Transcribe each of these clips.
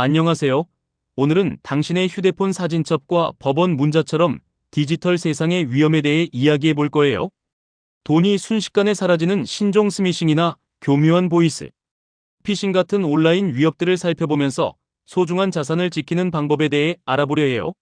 안녕하세요. 오늘은 당신의 휴대폰 사진첩과 법원 문자처럼 디지털 세상의 위험에 대해 이야기해 볼 거예요. 돈이 순식간에 사라지는 신종 스미싱이나 교묘한 보이스, 피싱 같은 온라인 위협들을 살펴보면서 소중한 자산을 지키는 방법에 대해 알아보려 해요.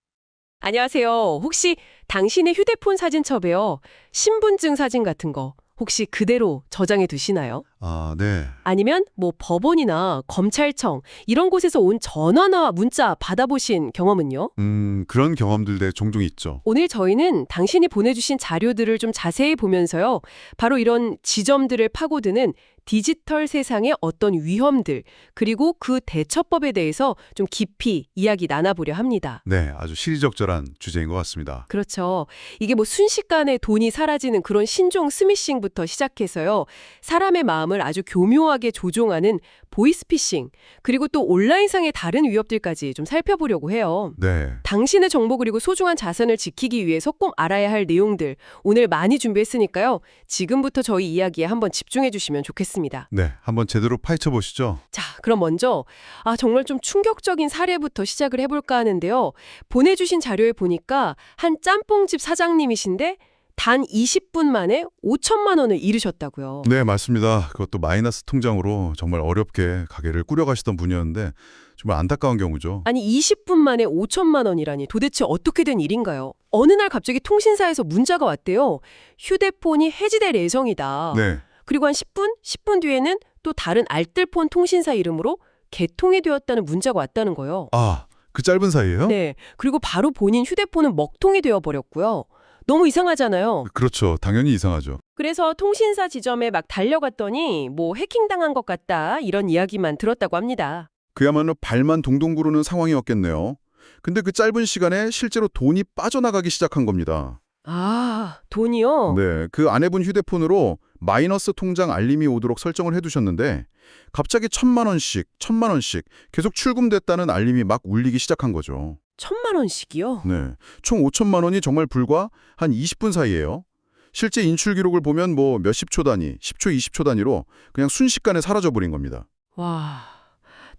안녕하세요. 혹시 당신의 휴대폰 사진첩에요. 신분증 사진 같은 거 혹시 그대로 저장해 두시나요? 아, 네. 아니면 뭐 법원이나 검찰청 이런 곳에서 온 전화나 문자 받아보신 경험은요? 음, 그런 경험들 내 종종 있죠. 오늘 저희는 당신이 보내주신 자료들을 좀 자세히 보면서요. 바로 이런 지점들을 파고드는 디지털 세상의 어떤 위험들, 그리고 그 대처법에 대해서 좀 깊이 이야기 나눠보려 합니다. 네, 아주 시리적절한 주제인 것 같습니다. 그렇죠. 이게 뭐 순식간에 돈이 사라지는 그런 신종 스미싱부터 시작해서요. 사람의 마음을 아주 교묘하게 조종하는 보이스피싱, 그리고 또 온라인상의 다른 위협들까지 좀 살펴보려고 해요. 네. 당신의 정보 그리고 소중한 자산을 지키기 위해서 꼭 알아야 할 내용들 오늘 많이 준비했으니까요. 지금부터 저희 이야기에 한번 집중해 주시면 좋겠습니다. 네, 한번 제대로 파헤쳐 보시죠. 자, 그럼 먼저 아 정말 좀 충격적인 사례부터 시작을 해볼까 하는데요. 보내주신 자료에 보니까 한 짬뽕집 사장님이신데 단 20분 만에 5천만 원을 잃으셨다고요. 네, 맞습니다. 그것도 마이너스 통장으로 정말 어렵게 가게를 꾸려가시던 분이었는데 정말 안타까운 경우죠. 아니 20분 만에 5천만 원이라니 도대체 어떻게 된 일인가요? 어느 날 갑자기 통신사에서 문자가 왔대요. 휴대폰이 해지될 예정이다. 네. 그리고 한 10분, 10분 뒤에는 또 다른 알뜰폰 통신사 이름으로 개통이 되었다는 문자가 왔다는 거예요. 아, 그 짧은 사이에요? 네. 그리고 바로 본인 휴대폰은 먹통이 되어 버렸고요. 너무 이상하잖아요. 그렇죠. 당연히 이상하죠. 그래서 통신사 지점에 막 달려갔더니 뭐 해킹당한 것 같다 이런 이야기만 들었다고 합니다. 그야말로 발만 동동 구르는 상황이었겠네요. 근데 그 짧은 시간에 실제로 돈이 빠져나가기 시작한 겁니다. 아, 돈이요? 네, 그 아내분 휴대폰으로 마이너스 통장 알림이 오도록 설정을 해두셨는데 갑자기 천만 원씩, 천만 원씩 계속 출금됐다는 알림이 막 울리기 시작한 거죠. 천만 원씩이요? 네, 총 5천만 원이 정말 불과 한 20분 사이에요. 실제 인출 기록을 보면 뭐 몇십 초 단위, 10초, 20초 단위로 그냥 순식간에 사라져버린 겁니다. 와,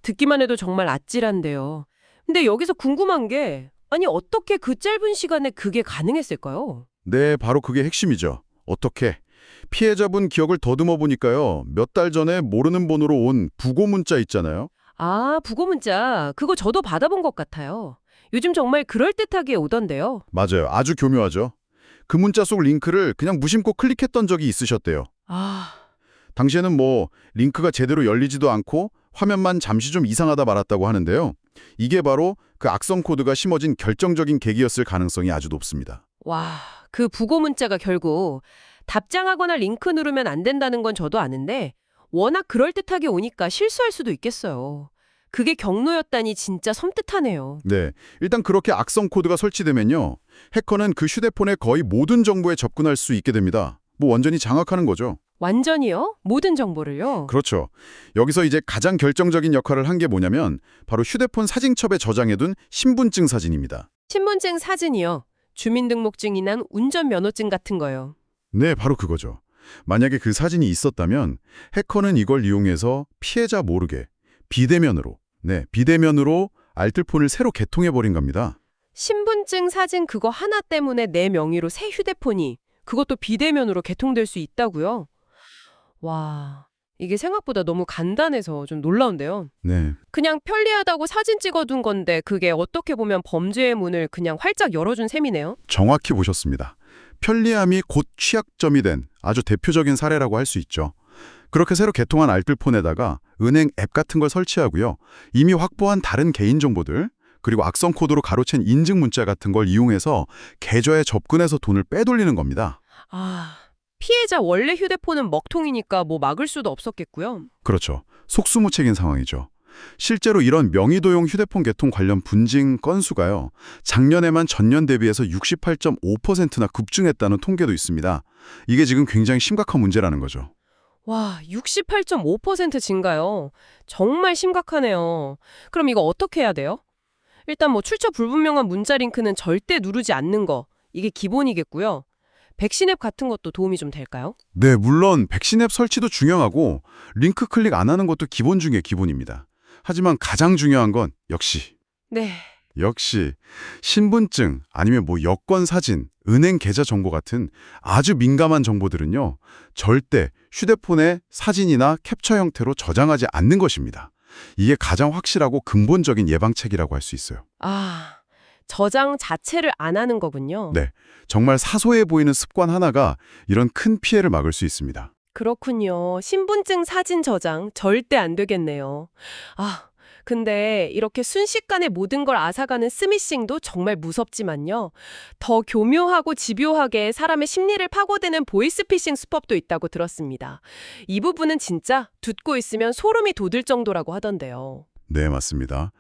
듣기만 해도 정말 아찔한데요. 근데 여기서 궁금한 게 아니 어떻게 그 짧은 시간에 그게 가능했을까요? 네, 바로 그게 핵심이죠. 어떻게? 피해자분 기억을 더듬어 보니까요. 몇 달 전에 모르는 번호로 온 부고 문자 있잖아요. 아, 부고 문자. 그거 저도 받아본 것 같아요. 요즘 정말 그럴듯하게 오던데요. 맞아요. 아주 교묘하죠. 그 문자 속 링크를 그냥 무심코 클릭했던 적이 있으셨대요. 아, 당시에는 뭐 링크가 제대로 열리지도 않고 화면만 잠시 좀 이상하다 말았다고 하는데요. 이게 바로 그 악성 코드가 심어진 결정적인 계기였을 가능성이 아주 높습니다. 와, 그 부고 문자가 결국 답장하거나 링크 누르면 안 된다는 건 저도 아는데 워낙 그럴듯하게 오니까 실수할 수도 있겠어요. 그게 경로였다니 진짜 섬뜩하네요. 네, 일단 그렇게 악성 코드가 설치되면요. 해커는 그 휴대폰의 거의 모든 정보에 접근할 수 있게 됩니다. 뭐 완전히 장악하는 거죠. 완전히요? 모든 정보를요? 그렇죠. 여기서 이제 가장 결정적인 역할을 한 게 뭐냐면 바로 휴대폰 사진첩에 저장해둔 신분증 사진입니다. 신분증 사진이요. 주민등록증이나 운전면허증 같은 거요. 네, 바로 그거죠. 만약에 그 사진이 있었다면 해커는 이걸 이용해서 피해자 모르게 비대면으로, 네, 비대면으로 알뜰폰을 새로 개통해버린 겁니다. 신분증 사진 그거 하나 때문에 내 명의로 새 휴대폰이 그것도 비대면으로 개통될 수 있다고요? 와, 이게 생각보다 너무 간단해서 좀 놀라운데요. 네, 그냥 편리하다고 사진 찍어둔 건데 그게 어떻게 보면 범죄의 문을 그냥 활짝 열어준 셈이네요. 정확히 보셨습니다. 편리함이 곧 취약점이 된 아주 대표적인 사례라고 할 수 있죠. 그렇게 새로 개통한 알뜰폰에다가 은행 앱 같은 걸 설치하고요. 이미 확보한 다른 개인정보들, 그리고 악성 코드로 가로챈 인증 문자 같은 걸 이용해서 계좌에 접근해서 돈을 빼돌리는 겁니다. 아, 피해자 원래 휴대폰은 먹통이니까 뭐 막을 수도 없었겠고요. 그렇죠. 속수무책인 상황이죠. 실제로 이런 명의도용 휴대폰 개통 관련 분징 건수가요. 작년에만 전년 대비해서 68.5%나 급증했다는 통계도 있습니다. 이게 지금 굉장히 심각한 문제라는 거죠. 와, 68.5% 증가요. 정말 심각하네요. 그럼 이거 어떻게 해야 돼요? 일단 뭐 출처 불분명한 문자 링크는 절대 누르지 않는 거. 이게 기본이겠고요. 백신 앱 같은 것도 도움이 좀 될까요? 네, 물론 백신 앱 설치도 중요하고 링크 클릭 안 하는 것도 기본 중에 기본입니다. 하지만 가장 중요한 건 역시 네. 역시 신분증 아니면 뭐 여권 사진, 은행 계좌 정보 같은 아주 민감한 정보들은요. 절대 휴대폰에 사진이나 캡처 형태로 저장하지 않는 것입니다. 이게 가장 확실하고 근본적인 예방책이라고 할 수 있어요. 아, 저장 자체를 안 하는 거군요. 네. 정말 사소해 보이는 습관 하나가 이런 큰 피해를 막을 수 있습니다. 그렇군요. 신분증 사진 저장 절대 안 되겠네요. 아, 근데 이렇게 순식간에 모든 걸 앗아가는 스미싱도 정말 무섭지만요. 더 교묘하고 집요하게 사람의 심리를 파고드는 보이스피싱 수법도 있다고 들었습니다. 이 부분은 진짜 듣고 있으면 소름이 돋을 정도라고 하던데요. 네, 맞습니다.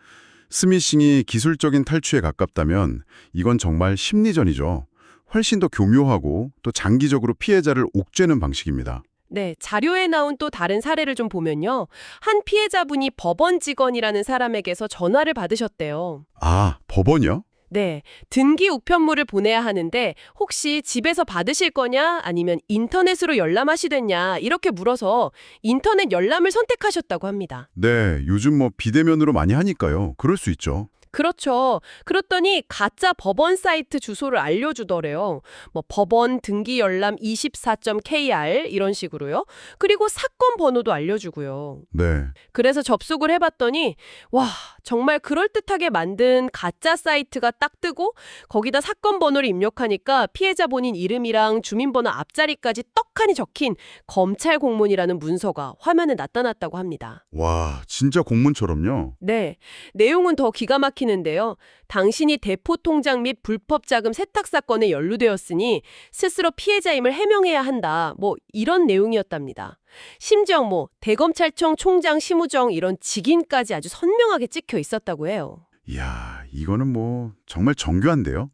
스미싱이 기술적인 탈취에 가깝다면 이건 정말 심리전이죠. 훨씬 더 교묘하고 또 장기적으로 피해자를 옥죄는 방식입니다. 네, 자료에 나온 또 다른 사례를 좀 보면요. 한 피해자분이 법원 직원이라는 사람에게서 전화를 받으셨대요. 아, 법원이요? 네, 등기 우편물을 보내야 하는데 혹시 집에서 받으실 거냐 아니면 인터넷으로 열람하시겠냐 이렇게 물어서 인터넷 열람을 선택하셨다고 합니다. 네, 요즘 뭐 비대면으로 많이 하니까요. 그럴 수 있죠. 그렇죠. 그랬더니 가짜 법원 사이트 주소를 알려주더래요. 뭐 법원 등기 열람 24.kr 이런 식으로요. 그리고 사건 번호도 알려주고요. 네. 그래서 접속을 해봤더니 와 정말 그럴듯하게 만든 가짜 사이트가 딱 뜨고 거기다 사건 번호를 입력하니까 피해자 본인 이름이랑 주민번호 앞자리까지 떡하니 적힌 검찰 공문이라는 문서가 화면에 나타났다고 합니다. 와, 진짜 공문처럼요. 네, 내용은 더 기가 막 히는데요. 당신이 대포 통장 및 불법 자금 세탁 사건에 연루되었으니 스스로 피해자임을 해명해야 한다. 뭐 이런 내용이었답니다. 심지어 뭐 대검찰청 총장 심우정 이런 직인까지 아주 선명하게 찍혀 있었다고 해요. 이야, 이거는 뭐 정말 정교한데요.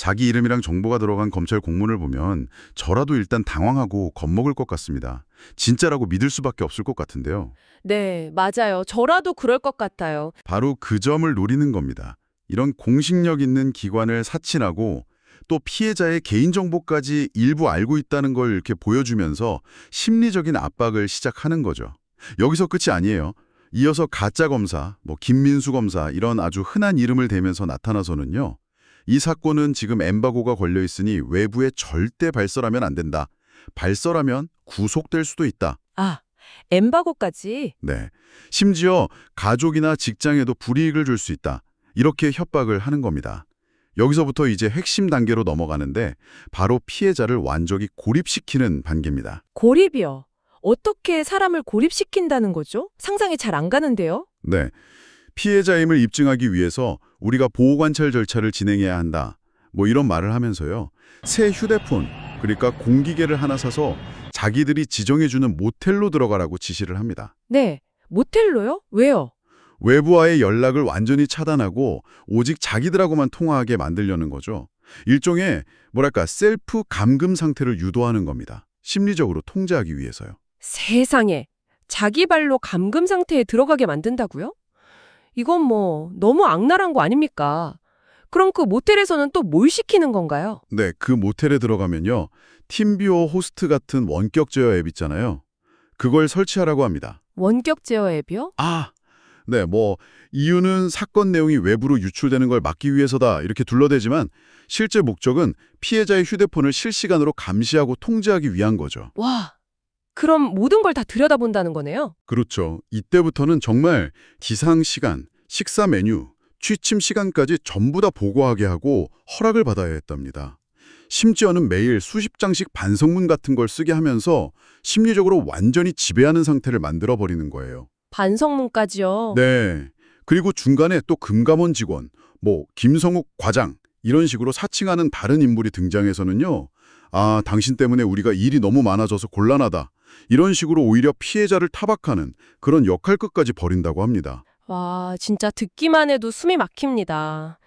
자기 이름이랑 정보가 들어간 검찰 공문을 보면 저라도 일단 당황하고 겁먹을 것 같습니다. 진짜라고 믿을 수밖에 없을 것 같은데요. 네, 맞아요. 저라도 그럴 것 같아요. 바로 그 점을 노리는 겁니다. 이런 공식력 있는 기관을 사칭하고 또 피해자의 개인정보까지 일부 알고 있다는 걸 이렇게 보여주면서 심리적인 압박을 시작하는 거죠. 여기서 끝이 아니에요. 이어서 가짜 검사, 뭐 김민수 검사 이런 아주 흔한 이름을 대면서 나타나서는요. 이 사건은 지금 엠바고가 걸려 있으니 외부에 절대 발설하면 안 된다. 발설하면 구속될 수도 있다. 아, 엠바고까지? 네. 심지어 가족이나 직장에도 불이익을 줄 수 있다. 이렇게 협박을 하는 겁니다. 여기서부터 이제 핵심 단계로 넘어가는데 바로 피해자를 완전히 고립시키는 단계입니다. 고립이요. 어떻게 사람을 고립시킨다는 거죠? 상상이 잘 안 가는데요? 네. 피해자임을 입증하기 위해서 우리가 보호관찰 절차를 진행해야 한다. 뭐 이런 말을 하면서요. 새 휴대폰, 그러니까 공기계를 하나 사서 자기들이 지정해주는 모텔로 들어가라고 지시를 합니다. 네. 모텔로요? 왜요? 외부와의 연락을 완전히 차단하고 오직 자기들하고만 통화하게 만들려는 거죠. 일종의 뭐랄까 셀프 감금 상태를 유도하는 겁니다. 심리적으로 통제하기 위해서요. 세상에. 자기 발로 감금 상태에 들어가게 만든다고요? 이건 뭐 너무 악랄한 거 아닙니까? 그럼 그 모텔에서는 또 뭘 시키는 건가요? 네, 그 모텔에 들어가면요. 팀뷰어 호스트 같은 원격 제어 앱 있잖아요. 그걸 설치하라고 합니다. 원격 제어 앱이요? 아, 네, 뭐 이유는 사건 내용이 외부로 유출되는 걸 막기 위해서다 이렇게 둘러대지만 실제 목적은 피해자의 휴대폰을 실시간으로 감시하고 통제하기 위한 거죠. 와. 그럼 모든 걸 다 들여다본다는 거네요? 그렇죠. 이때부터는 정말 기상 시간, 식사 메뉴, 취침 시간까지 전부 다 보고하게 하고 허락을 받아야 했답니다. 심지어는 매일 수십 장씩 반성문 같은 걸 쓰게 하면서 심리적으로 완전히 지배하는 상태를 만들어 버리는 거예요. 반성문까지요? 네. 그리고 중간에 또 금감원 직원, 뭐 김성욱 과장 이런 식으로 사칭하는 다른 인물이 등장해서는요. 아, 당신 때문에 우리가 일이 너무 많아져서 곤란하다. 이런 식으로 오히려 피해자를 타박하는 그런 역할끝까지 벌인다고 합니다. 와, 진짜 듣기만 해도 숨이 막힙니다.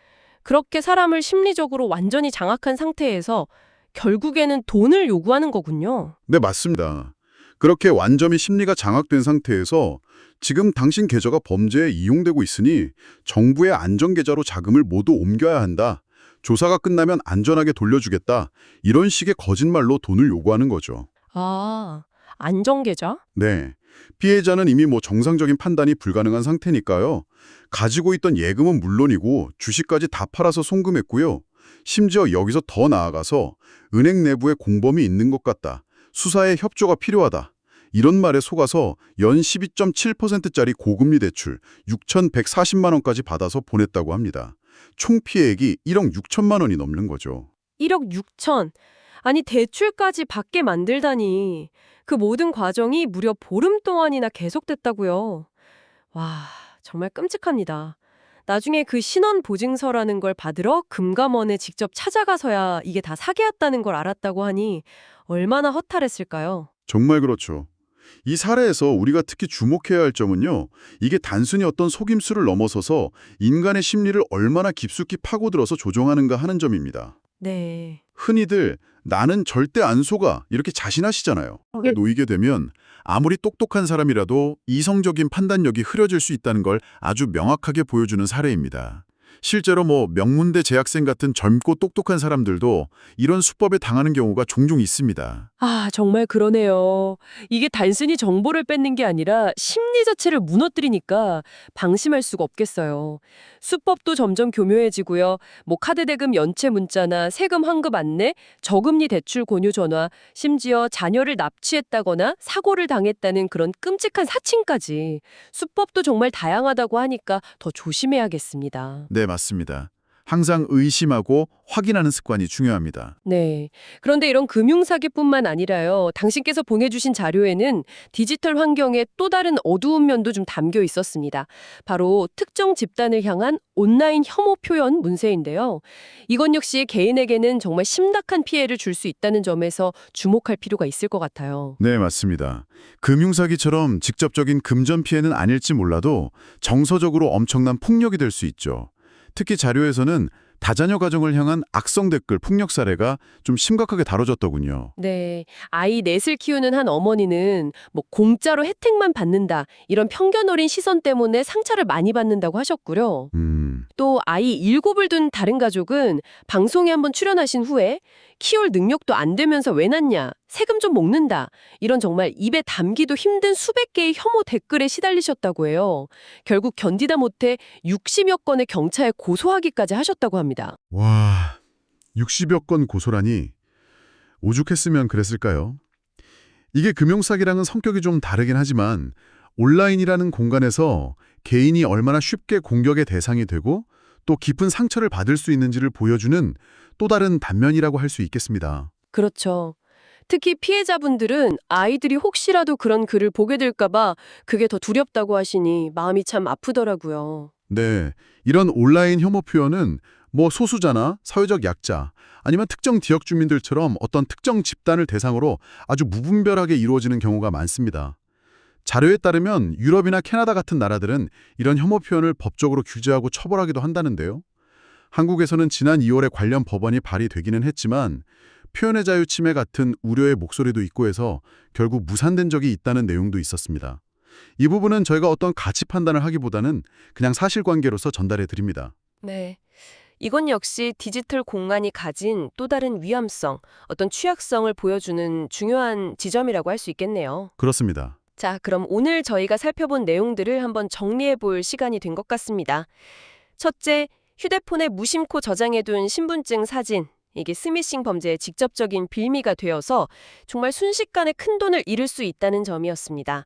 그렇게 사람을 심리적으로 완전히 장악한 상태에서 결국에는 돈을 요구하는 거군요. 네, 맞습니다. 그렇게 완전히 심리가 장악된 상태에서 지금 당신 계좌가 범죄에 이용되고 있으니 정부의 안전계좌로 자금을 모두 옮겨야 한다. 조사가 끝나면 안전하게 돌려주겠다. 이런 식의 거짓말로 돈을 요구하는 거죠. 아, 안정계좌? 네. 피해자는 이미 뭐 정상적인 판단이 불가능한 상태니까요. 가지고 있던 예금은 물론이고 주식까지 다 팔아서 송금했고요. 심지어 여기서 더 나아가서 은행 내부에 공범이 있는 것 같다. 수사에 협조가 필요하다. 이런 말에 속아서 연 12.7%짜리 고금리 대출 6,140만 원까지 받아서 보냈다고 합니다. 총 피해액이 1억 6천만 원이 넘는 거죠. 1억 6천. 아니 대출까지 받게 만들다니. 그 모든 과정이 무려 보름 동안이나 계속됐다고요. 와, 정말 끔찍합니다. 나중에 그 신원 보증서라는 걸 받으러 금감원에 직접 찾아가서야 이게 다 사기였다는 걸 알았다고 하니 얼마나 허탈했을까요? 정말 그렇죠. 이 사례에서 우리가 특히 주목해야 할 점은요. 이게 단순히 어떤 속임수를 넘어서서 인간의 심리를 얼마나 깊숙이 파고들어서 조종하는가 하는 점입니다. 네. 흔히들 나는 절대 안 속아 이렇게 자신하시잖아요. 놓이게 되면 아무리 똑똑한 사람이라도 이성적인 판단력이 흐려질 수 있다는 걸 아주 명확하게 보여주는 사례입니다. 실제로 뭐 명문대 재학생 같은 젊고 똑똑한 사람들도 이런 수법에 당하는 경우가 종종 있습니다. 아, 정말 그러네요. 이게 단순히 정보를 뺏는 게 아니라 심리 자체를 무너뜨리니까 방심할 수가 없겠어요. 수법도 점점 교묘해지고요. 뭐 카드 대금 연체 문자나 세금 환급 안내, 저금리 대출 권유 전화, 심지어 자녀를 납치했다거나 사고를 당했다는 그런 끔찍한 사칭까지. 수법도 정말 다양하다고 하니까 더 조심해야겠습니다. 네, 맞습니다. 항상 의심하고 확인하는 습관이 중요합니다. 네. 그런데 이런 금융사기뿐만 아니라요. 당신께서 보내주신 자료에는 디지털 환경의 또 다른 어두운 면도 좀 담겨 있었습니다. 바로 특정 집단을 향한 온라인 혐오 표현 문세인데요. 이건 역시 개인에게는 정말 심각한 피해를 줄 수 있다는 점에서 주목할 필요가 있을 것 같아요. 네, 맞습니다. 금융사기처럼 직접적인 금전 피해는 아닐지 몰라도 정서적으로 엄청난 폭력이 될 수 있죠. 특히 자료에서는 다자녀 가정을 향한 악성 댓글 폭력 사례가 좀 심각하게 다뤄졌더군요. 네. 아이 넷을 키우는 한 어머니는 뭐 공짜로 혜택만 받는다. 이런 편견 어린 시선 때문에 상처를 많이 받는다고 하셨고요. 음, 또 아이 일곱을 둔 다른 가족은 방송에 한번 출연하신 후에 키울 능력도 안 되면서 왜 낳냐, 세금 좀 먹는다, 이런 정말 입에 담기도 힘든 수백 개의 혐오 댓글에 시달리셨다고 해요. 결국 견디다 못해 60여 건의 경찰에 고소하기까지 하셨다고 합니다. 와, 60여 건 고소라니 오죽했으면 그랬을까요? 이게 금융사기랑은 성격이 좀 다르긴 하지만 온라인이라는 공간에서 개인이 얼마나 쉽게 공격의 대상이 되고 또 깊은 상처를 받을 수 있는지를 보여주는 또 다른 단면이라고 할 수 있겠습니다. 그렇죠. 특히 피해자분들은 아이들이 혹시라도 그런 글을 보게 될까 봐 그게 더 두렵다고 하시니 마음이 참 아프더라고요. 네, 이런 온라인 혐오 표현은 뭐 소수자나 사회적 약자 아니면 특정 지역 주민들처럼 어떤 특정 집단을 대상으로 아주 무분별하게 이루어지는 경우가 많습니다. 자료에 따르면 유럽이나 캐나다 같은 나라들은 이런 혐오 표현을 법적으로 규제하고 처벌하기도 한다는데요. 한국에서는 지난 2월에 관련 법안이 발의되기는 했지만 표현의 자유 침해 같은 우려의 목소리도 있고 해서 결국 무산된 적이 있다는 내용도 있었습니다. 이 부분은 저희가 어떤 가치 판단을 하기보다는 그냥 사실관계로서 전달해 드립니다. 네. 이건 역시 디지털 공간이 가진 또 다른 위험성, 어떤 취약성을 보여주는 중요한 지점이라고 할 수 있겠네요. 그렇습니다. 자, 그럼 오늘 저희가 살펴본 내용들을 한번 정리해 볼 시간이 된 것 같습니다. 첫째, 휴대폰에 무심코 저장해둔 신분증 사진. 이게 스미싱 범죄의 직접적인 빌미가 되어서 정말 순식간에 큰 돈을 잃을 수 있다는 점이었습니다.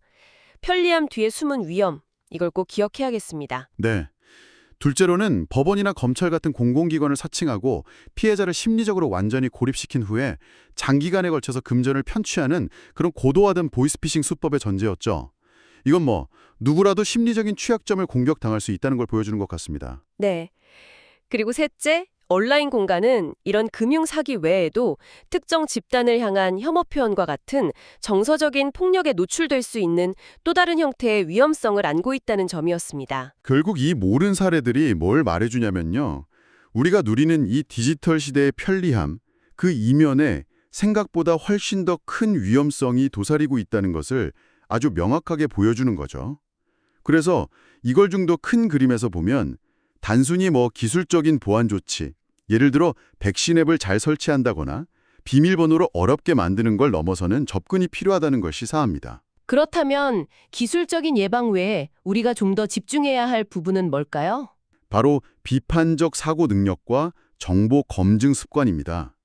편리함 뒤에 숨은 위험. 이걸 꼭 기억해야겠습니다. 네. 둘째로는 법원이나 검찰 같은 공공기관을 사칭하고 피해자를 심리적으로 완전히 고립시킨 후에 장기간에 걸쳐서 금전을 편취하는 그런 고도화된 보이스피싱 수법의 전제였죠. 이건 뭐 누구라도 심리적인 취약점을 공격당할 수 있다는 걸 보여주는 것 같습니다. 네. 그리고 셋째, 온라인 공간은 이런 금융 사기 외에도 특정 집단을 향한 혐오 표현과 같은 정서적인 폭력에 노출될 수 있는 또 다른 형태의 위험성을 안고 있다는 점이었습니다. 결국 이 모든 사례들이 뭘 말해주냐면요. 우리가 누리는 이 디지털 시대의 편리함, 그 이면에 생각보다 훨씬 더 큰 위험성이 도사리고 있다는 것을 아주 명확하게 보여주는 거죠. 그래서 이걸 좀 더 큰 그림에서 보면 단순히 뭐 기술적인 보안 조치, 예를 들어 백신 앱을 잘 설치한다거나 비밀번호를 어렵게 만드는 걸 넘어서는 접근이 필요하다는 걸 시사합니다. 그렇다면 기술적인 예방 외에 우리가 좀 더 집중해야 할 부분은 뭘까요? 바로 비판적 사고 능력과 정보 검증 습관입니다.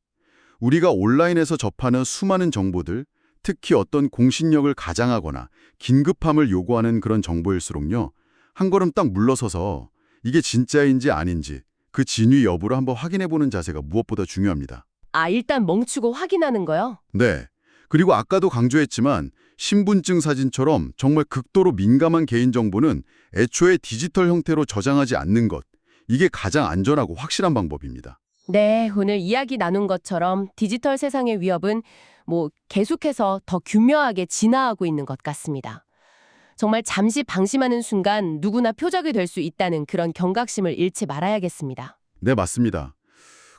우리가 온라인에서 접하는 수많은 정보들, 특히 어떤 공신력을 가장하거나 긴급함을 요구하는 그런 정보일수록요. 한 걸음 딱 물러서서 이게 진짜인지 아닌지 그 진위 여부를 한번 확인해보는 자세가 무엇보다 중요합니다. 아, 일단 멈추고 확인하는 거요? 네. 그리고 아까도 강조했지만 신분증 사진처럼 정말 극도로 민감한 개인정보는 애초에 디지털 형태로 저장하지 않는 것. 이게 가장 안전하고 확실한 방법입니다. 네, 오늘 이야기 나눈 것처럼 디지털 세상의 위협은 뭐 계속해서 더 교묘하게 진화하고 있는 것 같습니다. 정말 잠시 방심하는 순간 누구나 표적이 될 수 있다는 그런 경각심을 잃지 말아야겠습니다. 네, 맞습니다.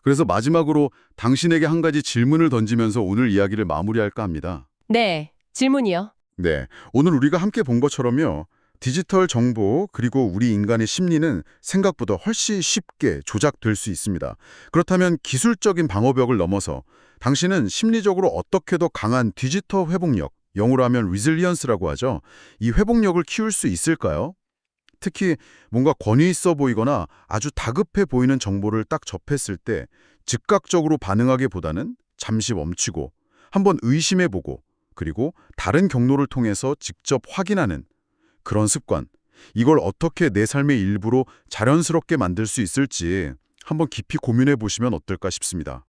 그래서 마지막으로 당신에게 한 가지 질문을 던지면서 오늘 이야기를 마무리할까 합니다. 네, 질문이요. 네, 오늘 우리가 함께 본 것처럼요. 디지털 정보 그리고 우리 인간의 심리는 생각보다 훨씬 쉽게 조작될 수 있습니다. 그렇다면 기술적인 방어벽을 넘어서 당신은 심리적으로 어떻게 더 강한 디지털 회복력, 영어로 하면 resilience라고 하죠. 이 회복력을 키울 수 있을까요? 특히 뭔가 권위 있어 보이거나 아주 다급해 보이는 정보를 딱 접했을 때 즉각적으로 반응하기보다는 잠시 멈추고 한번 의심해보고 그리고 다른 경로를 통해서 직접 확인하는 그런 습관. 이걸 어떻게 내 삶의 일부로 자연스럽게 만들 수 있을지 한번 깊이 고민해 보시면 어떨까 싶습니다.